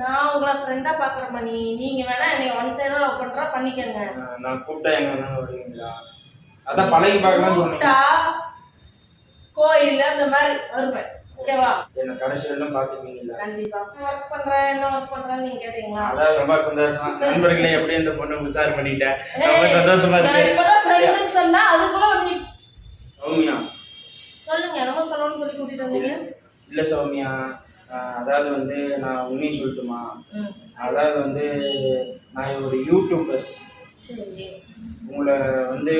நான் உங்களை ஃப்ரெண்டா பாக்குறேன் மணி. நீங்க வேணா என்னை ஒன் சைடா லவ் பண்றா பண்ணிக்கங்க. நான் கூப்பிட்டா எங்க வேணாலும் வருவீங்களா? அதான் பழகி பார்க்கலாம் சொன்னீங்க. கோயில் அந்த மாதிரி வருவேன். ஓகேவா என்ன கடைசி எல்லாம் பாத்துப்பீங்களா கண்டிப்பா ஒர்க் பண்றேன் என்ன ஒர்க் பண்றேன்னு நீங்க கேட்டீங்களா? அதான் ரொம்ப சந்தோஷம். நண்பர்களே எப்படி இந்த பொண்ணு உஷார் பண்ணிட்டேன். ரொம்ப சந்தோஷமா இருக்கு. இப்பதான் ஃப்ரெண்டுன்னு சொன்னா நீ சௌமியா. சொல்லுங்க என்னமோ சொல்லணும்னு சொல்லி கூட்டிட்டு வந்தீங்க. இல்ல சௌமியா. அதாவது வந்து நான் உண்மையை சொல்லட்டுமா? அதாவது வந்து நான் ஒரு யூடியூபர்ஸ் உங்களை வந்து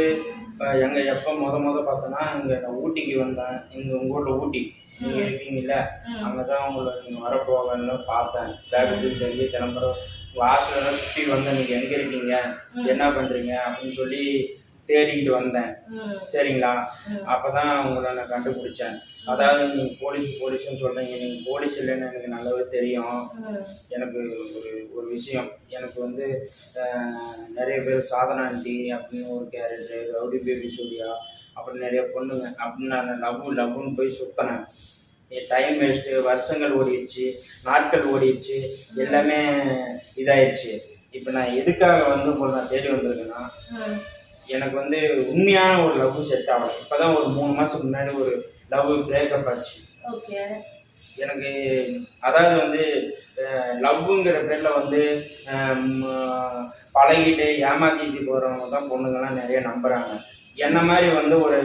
இப்போ எங்க எப்போ முத முத பார்த்தோன்னா இங்கே நான் ஊட்டிக்கு வந்தேன். இங்கே உங்கள் ஊரில் ஊட்டி. நீங்கள் இருக்கீங்கல்ல. அங்கே தான் உங்களை நீங்கள் வரப்போகன்னு பார்த்தேன். பேக்கு சொல்லி கிளம்புறோம் ஹாஸ்டலெல்லாம் சுற்றி வந்தேன். நீங்கள் எங்கே இருக்கீங்க? என்ன பண்ணுறீங்க அப்படின்னு சொல்லி தேடிக்கிட்டு வந்தேன். சரிங்களா. அப்போ தான் உங்களை நான் கண்டுபிடிச்சேன். அதாவது நீங்கள் போலீஸ் போலீஸ்னு சொல்கிறீங்க நீங்கள் போலீஸ் இல்லைன்னு எனக்கு நல்லாவே தெரியும். எனக்கு ஒரு ஒரு விஷயம். எனக்கு வந்து நிறைய பேர் சாதனா ஆண்டி அப்படின்னு ஒரு கேரக்டர் ரவுடி பேபி சூர்யா அப்புறம் நிறைய பொண்ணுங்க அப்படின்னு நான் லவ் லவ்னு போய் சுற்றினேன் டைம் வேஸ்ட்டு வருஷங்கள் ஓடிடுச்சு நாட்கள் ஓடிடுச்சு எல்லாமே இதாயிடுச்சு. இப்போ நான் எதுக்காக வந்து உங்களை நான் தேடி வந்திருக்கேன்னா எனக்கு வந்து உண்மையான ஒரு லவ் செட் ஆகலை இப்போ தான் ஒரு மூணு மாதம் முன்னாடி ஒரு லவ் பிரேக்கப் ஆச்சு. ஓகே எனக்கு அதாவது வந்து லவ்வுங்கிற பேரில் வந்து பழகிட்டு ஏமாத்திட்டு போகிறவங்க தான் பொண்ணுங்கள்லாம் நிறைய நம்புகிறாங்க என்ன மாதிரி வந்து ஒரு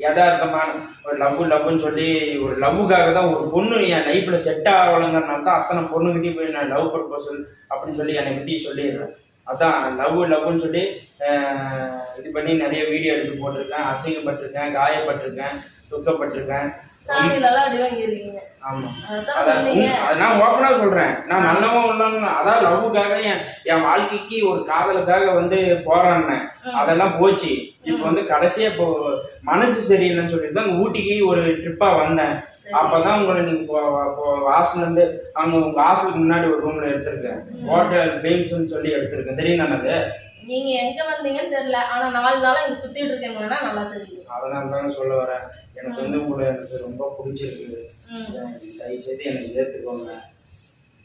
யதார்த்தமான ஒரு லவ் லவ்னு சொல்லி ஒரு லவ்வுக்காக தான் ஒரு பொண்ணு என் லைஃப்பில் செட் ஆகலைங்கிறனால தான் அத்தனை பொண்ணுகிட்டயும் போய் நான் லவ் ப்ரப்போசல் அப்படின்னு சொல்லி என்னை பற்றி சொல்லிடுறேன். அதான் லவ் லவ்னு சொல்லி இது பண்ணி நிறைய வீடியோ எடுத்து போட்டிருக்கேன். அசிங்கப்பட்டிருக்கேன் காயப்பட்டிருக்கேன் துக்கப்பட்டிருக்கேன். அதை நான் ஓப்பனா சொல்றேன். நான் நல்லவன் உள்ளவன் அதான் லவ்வுக்காக என் என் வாழ்க்கைக்கு ஒரு காதலுக்காக வந்து போராடினேன் அதெல்லாம் போச்சு. இப்போ வந்து கடைசியா இப்போ மனசு சரியில்லைன்னு சொல்லிட்டு தான் ஊட்டிக்கு ஒரு ட்ரிப்பா வந்தேன். அப்பதான் உங்களை நீங்க ஹாஸ்டல்ல இருந்து அங்க உங்க ஹாஸ்டலுக்கு முன்னாடி ஒரு ரூம்ல எடுத்திருக்கேன். ஹோட்டல் பீம்ஸ்னு சொல்லி எடுத்திருக்கேன். தெரியும் தானே அது நீங்க எங்க வந்தீங்கன்னு தெரியல. ஆனா நாலு நாளா இங்க சுத்திட்டு இருக்கீங்கன்னா நல்லா தெரியும். அதனால தாங்க சொல்ல வரேன். எனக்கு வந்து உங்களை எனக்கு ரொம்ப பிடிச்சிருக்கு. ம். தயவு செய்து எனக்கு ஏற்றுக்கோங்க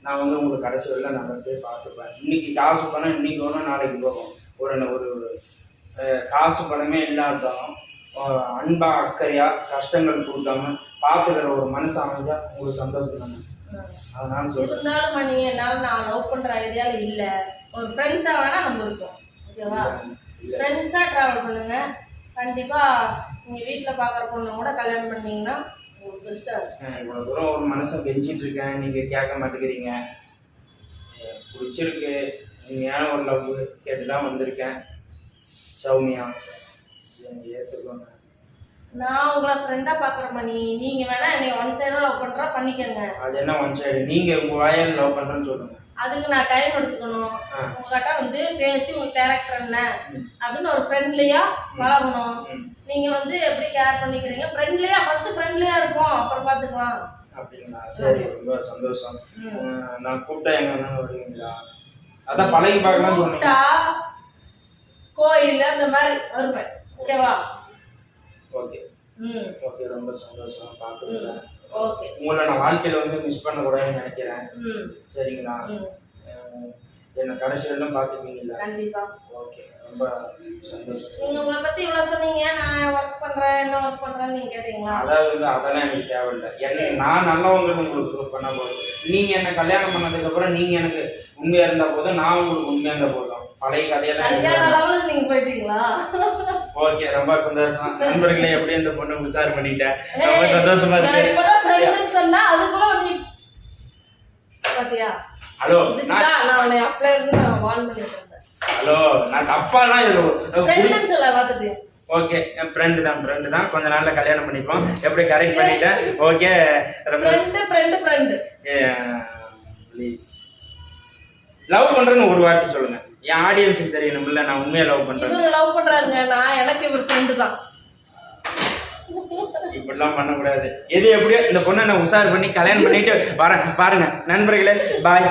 நான் வந்து உங்களுக்கு கடைசி வரையிலும் நான் போய் பார்த்துப்பேன். இன்னைக்கு காசு பணம் இன்னைக்கு வரும் நாளைக்கு போகும். ஒரு ஒரு காசு பணமே இல்லாட்டாலும் அஹ், அன்பா அக்கறையா கஷ்டங்கள் கொடுக்காம பார்த்துக்கிற ஒரு மனசு அமைஞ்சா உங்களுக்கு சந்தோஷம் தானே. அதனால சொல்றேன். மணி என்னால நான் லவ் பண்ற ஐடியா இல்ல. ஒரு ஃப்ரெண்ட்ஸா வேணா நம்ம இருக்கோம் ஓகேவா. ஃப்ரெண்ட்ஸா டிராவல் பண்ணுங்க. கண்டிப்பா நீங்க வீட்ல பாக்குற பொண்ணு கூட கல்யாணம் பண்ணீங்கன்னா இவ்வளவு தூரம் ஒரு மனுஷன் கெஞ்சிட்டு இருக்கேன். நீங்க கேட்க மாட்டேங்கிறீங்க. பிடிச்சிருக்கு. உண்மையான ஒரு லவ் கேட்டுதான் வந்திருக்கேன். சௌமியா. நான் உங்களை ஃப்ரெண்டா பாக்குறேன் மணி. நீங்க வேணா என்னை ஒன் சைடா லவ் பண்றா பண்ணிக்கங்க. அது என்ன ஒன் சைடு நீங்க உங்க வாயால் லவ் பண்றேன்னு சொல்லுங்க. அதுக்கு நான் டைம் எடுத்துக்கணும். உங்ககிட்ட வந்து பேசி உங்க கேரக்டர் என்ன? அப்படின்னு ஒரு ஃப்ரெண்ட்லியா பழகணும். நீங்க வந்து எப்படி கேர் பண்ணிக்கிறீங்க? ஃப்ரெண்ட்லியா ஃபர்ஸ்ட் ஃப்ரெண்ட்லியா இருப்போம். அப்புறம் பாத்துக்கலாம் அப்படிங்களா? சரி ரொம்ப சந்தோஷம். நான் கூப்பிட்டா எங்க வேணாலும் வருவீங்களா? அதான் பழகி பார்க்கலாம்னு சொன்னீங்க. கூப்பிட்டா கோயில் அந்த மாதிரி வருவேன். ஓகேவா? ஓகே. ம். ஓகே ரொம்ப சந்தோஷம். பார்த்துக்கிறேன் ஓகே. உங்களை நான் வாழ்க்கையில வந்து மிஸ் பண்ணக்கூடாதுன்னு நினைக்கிறேன். ம். சரிங்களா? என்னை கடைசி வரலாம் பார்த்துப்பீங்களா கண்டிப்பா. ஓகே ரொம்ப சந்தோஷம். நீங்க உங்களை பத்தி இவ்வளவு சொன்னீங்க. நான் ஒர்க் பண்றேன் என்ன ஒர்க் பண்றேன்னு நீங்க கேட்டீங்களா? அதாவது அதெல்லாம் எனக்கு தேவையில்லை. என்ன நான் நல்லவங்கன்னு உங்களுக்கு பண்ண போதும் நீங்க என்ன கல்யாணம் பண்ணதுக்கு அப்புறம் நீங்க எனக்கு உண்மையா இருந்தா போதும் நான் உங்களுக்கு உண்மையா இருந்தா போதும். பழைய கதையெல்லாம் நீங்க போயிட்டீங்களா? ஓகே ரொம்ப சந்தோஷம். நண்பர்களே எப்படி இந்த பொண்ணு உஷார் பண்ணிட்டேன்? ரொம்ப சந்தோஷமா இருக்கு. சொன்னா அதுக்குள்ள நீ பாத்தியா? ஹலோ நான் நான் அப்ளை இருந்து நான் வார்ன் பண்ணிட்டு இருந்தேன் ஹலோ நான் தப்பாலாம் இது? ஃப்ரெண்டுன்னு சொல்ல பார்த்துட்டு. ஓகே என் ஃப்ரெண்டு தான் ஃப்ரெண்டு தான். கொஞ்ச நாள்ல கல்யாணம் பண்ணிப்போம். எப்படி கரெக்ட் பண்ணிட்டேன்? Okay friend friend friend please love பண்றேன்னு ஒரு வார்த்தை சொல்லுங்க. என் ஆடியன்ஸுக்கு தெரியணும்ல நான் உண்மையா லவ் பண்றேன் இவரு லவ் பண்றாருங்க. நான் எனக்கு இவர் ஃப்ரெண்டு தான். இப்படிலாம் பண்ணக்கூடாது. எது எப்படியோ இந்த பொண்ணை நான் உஷார் பண்ணி கல்யாணம் பண்ணிட்டு வரேன். பாருங்க நண்பர்களே பாய்